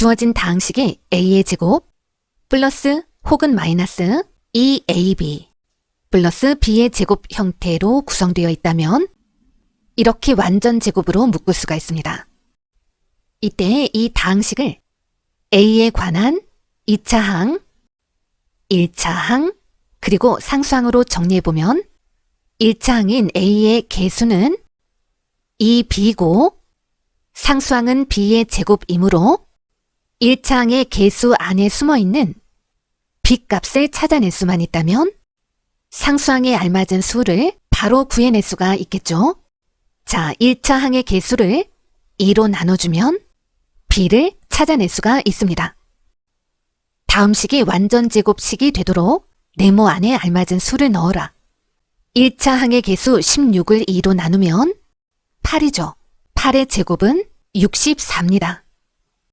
주어진 다항식이 a의 제곱 플러스 혹은 마이너스 2ab 플러스 b의 제곱 형태로 구성되어 있다면 이렇게 완전 제곱으로 묶을 수가 있습니다. 이때 이 다항식을 a에 관한 2차 항, 1차 항, 그리고 상수항으로 정리해보면 1차 항인 a의 개수는 2b고 상수항은 b의 제곱이므로 1차 항의 개수 안에 숨어 있는 b 값을 찾아낼 수만 있다면 상수항에 알맞은 수를 바로 구해낼 수가 있겠죠. 자, 1차 항의 개수를 2로 나눠주면 b를 찾아낼 수가 있습니다. 다음 식이 완전 제곱식이 되도록 네모 안에 알맞은 수를 넣어라. 1차 항의 개수 16을 2로 나누면 8이죠. 8의 제곱은 64입니다.